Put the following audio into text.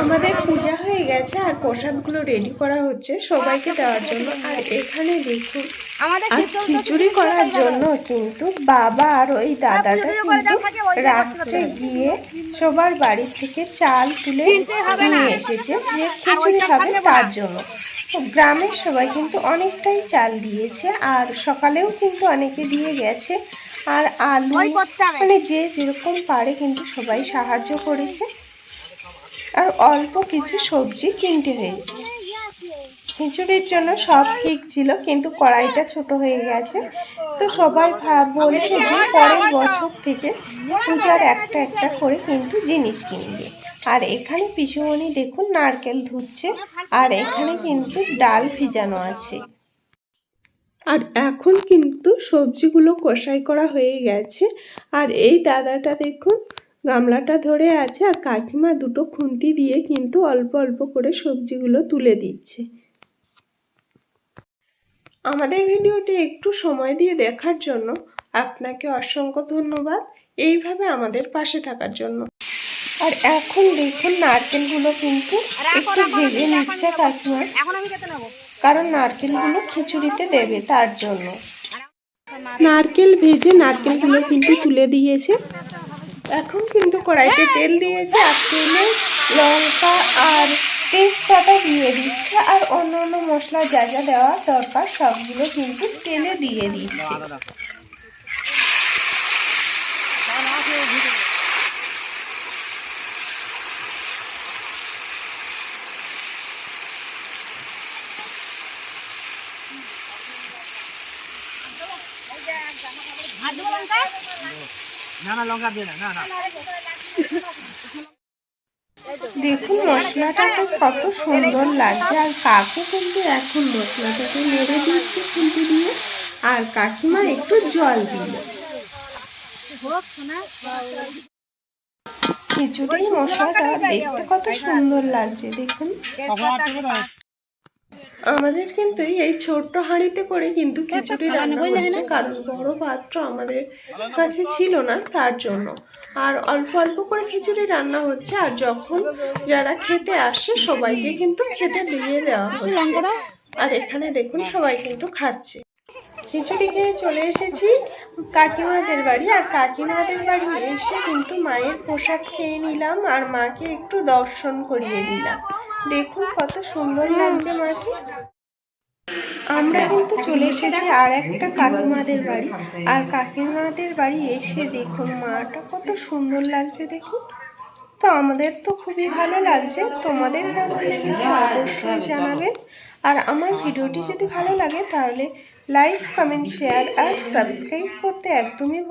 আমাদের পূজা হয়ে গেছে আর প্রসাদগুলো রেডি করা হচ্ছে সবাইকে দেওয়ার জন্য। আর এখানে দেখুন আমাদের আর খিচুড়ি করার জন্য কিন্তু বাবা আর ওই দাদাটা কিন্তু রাত্রে গিয়ে সবার বাড়ি থেকে চাল তুলে নিয়ে এসেছে যে খিচুড়ি খাবে তার জন্য। গ্রামের সবাই কিন্তু অনেকটাই চাল দিয়েছে আর সকালেও কিন্তু অনেকে দিয়ে গেছে। আর আলু মানে যে যেরকম পারে কিন্তু সবাই সাহায্য করেছে। আর অল্প কিছু সবজি কিনতে হয়েছে। খিচুড়ির জন্য সব ঠিক ছিল, কিন্তু কড়াইটা ছোট হয়ে গেছে। তো সবাই বলছে যে পরের বছর থেকে পূজার একটা একটা করে কিন্তু জিনিস কিনবে। আর এখানে পিসুমণি দেখুন নারকেল ধুচ্ছে, আর এখানে কিন্তু ডাল ভিজানো আছে। আর এখন কিন্তু সবজিগুলো কষাই করা হয়ে গেছে। আর এই দাদাটা দেখুন গামলাটা ধরে আছে আর কাকিমা দুটো খুন্তি দিয়ে কিন্তু অল্প অল্প করে সবজিগুলো তুলে দিচ্ছে। আমাদের ভিডিওটি একটু সময় দিয়ে দেখার জন্য আপনাকে অসংখ্য ধন্যবাদ। এইভাবে আমাদের পাশে থাকার জন্য। আর এখন দেখুন নারকেলগুলো কিন্তু একটু ভেজে নিচ্ছে কাকিমা। কারণ নারকেলগুলো খিচুড়িতে দেবে তার জন্য। নারকেল ভেজে নারকেলগুলো কিন্তু তুলে দিয়েছে। এখন কিন্তু কড়াইতে তেল দিয়েছে আর তেলে লঙ্কা আর তেজপাতা দিয়ে দিচ্ছে আর অন্য অন্য মশলা যা যা দেওয়া দরকার সবগুলো কিন্তু তেলে দিয়ে দিচ্ছে। লঙ্কা? না না লঙ্কা দিয়ে না না না। দেখুন মশলাটাকে কত সুন্দর লাগছে আর কাকু কিন্তু এখন মশলাটাকে নেড়ে দিচ্ছে খুন্তি দিয়ে আর কাকিমা একটু জল দিল। খিচুড়ির মশলাটা দেখতে কত সুন্দর লাগছে দেখুন। আমাদের কিন্তু এই ছোট্ট হাঁড়িতে করে কিন্তু খিচুড়ি রান্না হচ্ছে কারণ বড় পাত্র আমাদের কাছে ছিল না তার জন্য। আর অল্প অল্প করে খিচুড়ি রান্না হচ্ছে আর যখন যারা খেতে আসছে সবাইকে কিন্তু খেতে দিয়ে দেওয়া হচ্ছে। আর এখানে দেখুন সবাই কিন্তু খাচ্ছে। খিচুড়ি খেয়ে চলে এসেছি কাকিমাদের বাড়ি আর কাকিমাদের বাড়ি এসে কিন্তু মায়ের প্রসাদ খেয়ে নিলাম আর মাকে একটু দর্শন করিয়ে দিলাম। দেখুন কত সুন্দর লাগছে মাকে আমরা কিন্তু চলে এসেছি আর একটা কাকিমাদের বাড়ি। আর কাকিমাদের বাড়ি এসে দেখুন মাটা কত সুন্দর লাগছে দেখুন। তো আমাদের তো খুবই ভালো লাগছে। তোমাদের কেমন লেগেছে অবশ্যই জানাবেন। আর আমার ভিডিওটি যদি ভালো লাগে তাহলে লাইক, কমেন্ট, শেয়ার আর সাবস্ক্রাইব করতে একদমই